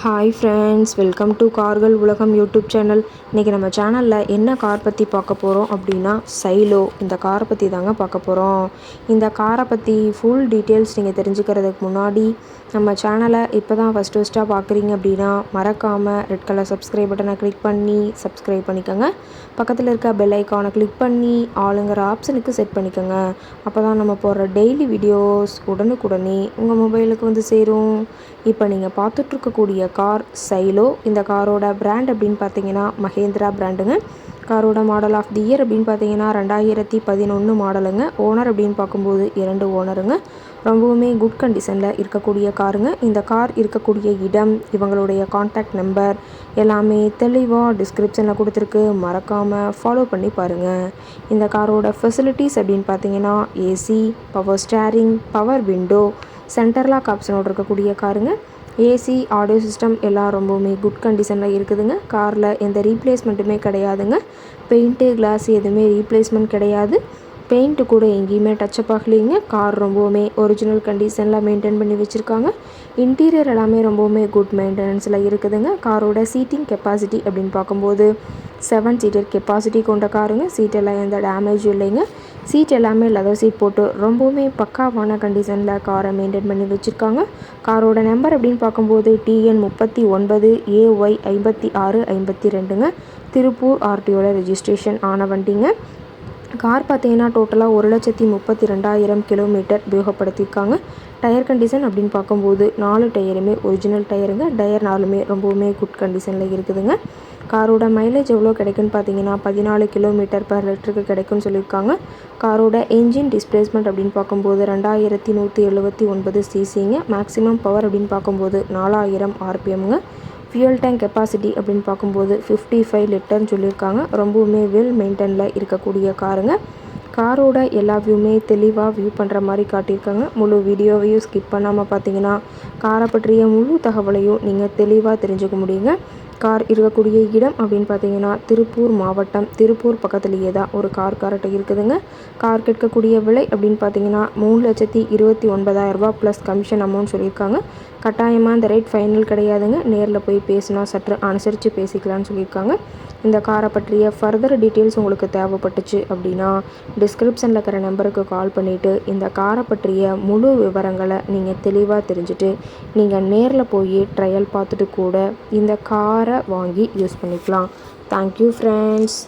Hi friends welcome to கார்கள் உலகம் YouTube channel இன்றைக்கி நம்ம சேனலில் என்ன கார் பற்றி பார்க்க போகிறோம் அப்படின்னா சைலோ இந்த காரை பற்றி தாங்க பார்க்க போகிறோம் இந்த காரை பற்றி ஃபுல் டீட்டெயில்ஸ் நீங்கள் தெரிஞ்சுக்கிறதுக்கு முன்னாடி நம்ம சேனலை இப்போ தான் ஃபஸ்ட்டு ஃபஸ்ட்டாக பார்க்குறீங்க அப்படின்னா மறக்காமல் ரெட் கலர் சப்ஸ்கிரைப் பட்டனை கிளிக் பண்ணி சப்ஸ்கிரைப் பண்ணிக்கோங்க. பக்கத்தில் இருக்க பெல் ஐக்கானை கிளிக் பண்ணி ஆளுங்கிற ஆப்ஷனுக்கு செட் பண்ணிக்கோங்க. அப்போ தான் நம்ம போடுற டெய்லி வீடியோஸ் உடனுக்குடனே உங்கள் மொபைலுக்கு வந்து சேரும். இப்போ நீங்கள் பார்த்துட்ருக்கக்கூடிய கார் சைலோ இந்த காரோட பிராண்ட் அப்படின்னு பார்த்தீங்கன்னா மஹேந்திரா பிராண்டுங்க காரோட மாடல் ஆஃப் தி இயர் அப்படின்னு பார்த்தீங்கன்னா ரெண்டாயிரத்தி பதினொன்று மாடலுங்க ஓனர் அப்படின்னு பார்க்கும்போது இரண்டு ஓனருங்க ரொம்பவுமே குட் கண்டிஷனில் இருக்கக்கூடிய காருங்க. இந்த கார் இருக்கக்கூடிய இடம் இவங்களுடைய காண்டாக்ட் நம்பர் எல்லாமே தெளிவாக டிஸ்கிரிப்ஷனில் கொடுத்துருக்கு. மறக்காமல் ஃபாலோ பண்ணி பாருங்கள் இந்த காரோட ஃபெசிலிட்டிஸ் அப்படின்னு பார்த்தீங்கன்னா AC power steering power window centre lock ஆப்ஷனோடு இருக்கக்கூடிய காருங்க. ஏசி ஆடியோ சிஸ்டம் எல்லாம் ரொம்பவுமே குட் கண்டிஷனில் இருக்குதுங்க. காரில் எந்த ரீப்ளேஸ்மெண்ட்டுமே கிடையாதுங்க. பெயிண்ட்டு கிளாஸ் எதுவுமே ரீப்ளேஸ்மெண்ட் கிடையாது. பெயிண்ட்டு கூட எங்கேயுமே டச்சப் ஆகலைங்க. கார் ரொம்பவுமே ஒரிஜினல் கண்டிஷனில் மெயின்டைன் பண்ணி வச்சுருக்காங்க. இன்டீரியர் எல்லாமே ரொம்பவுமே குட் மெயின்டெனன்ஸில் இருக்குதுங்க. காரோட சீட்டிங் கெப்பாசிட்டி அப்படின்னு பார்க்கும்போது செவன் சீட்டர் கெப்பாசிட்டி கொண்ட காருங்க சீட்டெல்லாம் எந்த டேமேஜும் இல்லைங்க. சீட் எல்லாமே லெதர் சீட் போட்டு ரொம்பவுமே பக்காவான கண்டிஷனில் காரை மெயின்டைன் பண்ணி வச்சுருக்காங்க. காரோட நம்பர் அப்படின்னு பார்க்கும்போது டிஎன் முப்பத்தி ஒன்பது ஏஒய் ஐம்பத்தி ஆறு ஐம்பத்தி ரெண்டுங்க. திருப்பூர் ஆர்டிஓவில் ரெஜிஸ்ட்ரேஷன் ஆன வண்டிங்க. கார் பார்த்தீங்கன்னா டோட்டலாக ஒரு லட்சத்தி முப்பத்தி ரெண்டாயிரம் கிலோமீட்டர் உபயோகப்படுத்தியிருக்காங்க. டயர் கண்டிஷன் அப்படின்னு பார்க்கும்போது நாலு டயருமே ஒரிஜினல் டயருங்க. டயர் நாலுமே ரொம்பவுமே குட் கண்டிஷனில் இருக்குதுங்க. காரோட மைலேஜ் எவ்வளோ கிடைக்குன்னு பார்த்தீங்கன்னா பதினாலு கிலோமீட்டர் பர் லிட்டருக்கு கிடைக்கும்னு சொல்லியிருக்காங்க. காரோட என்ஜின் டிஸ்பிளேஸ்மெண்ட் அப்படின்னு பார்க்கும்போது ரெண்டாயிரத்தி நூற்றி எழுபத்தி ஒன்பது சிசிங்க. மேக்ஸிமம் பவர் அப்படின்னு பார்க்கும்போது நாலாயிரம் ஆர்பிஎம்ங்க. ஃபியூல் டேங்க் கெப்பாசிட்டி அப்படின்னு பார்க்கும்போது ஃபிஃப்டி ஃபைவ் லிட்டர்னு சொல்லியிருக்காங்க. ரொம்பவுமே வெல் மெயின்டெனில் இருக்கக்கூடிய காருங்க. காரோட எல்லா வியூமே தெளிவாக வியூ பண்ணுற மாதிரி காட்டியிருக்காங்க. முழு வீடியோவையும் ஸ்கிப் பண்ணாமல் பார்த்தீங்கன்னா காரை பற்றிய முழு தகவலையும் நீங்கள் தெளிவாக தெரிஞ்சுக்க முடியுங்க. கார் இருக்கக்கூடிய இடம் அப்படின்னு பார்த்தீங்கன்னா திருப்பூர் மாவட்டம். திருப்பூர் பக்கத்துலேயே தான் ஒரு கார் கார்ட்டை இருக்குதுங்க. கார் கேட்கக்கூடிய விலை அப்படின்னு பார்த்தீங்கன்னா மூணு லட்சத்தி இருபத்தி ஒன்பதாயிரரூபா ப்ளஸ் கமிஷன் அமௌண்ட் சொல்லியிருக்காங்க. கட்டாயமாக இந்த ரேட் ஃபைனல் கிடையாதுங்க. நேரில் போய் பேசினா சற்று அனுசரித்து பேசிக்கலாம்னு சொல்லியிருக்காங்க. இந்த காரை பற்றிய ஃபர்தர் டீட்டெயில்ஸ் உங்களுக்கு தேவைப்பட்டுச்சு அப்படின்னா டிஸ்கிரிப்ஷனில் இருக்கிற நம்பருக்கு கால் பண்ணிவிட்டு இந்த காரை பற்றிய முழு விவரங்களை நீங்கள் தெளிவாக தெரிஞ்சுட்டு நீங்கள் நேரில் போய் ட்ரையல் பார்த்துட்டு கூட இந்த கார் வாங்கி யூஸ் பண்ணிக்கலாம். Thank you friends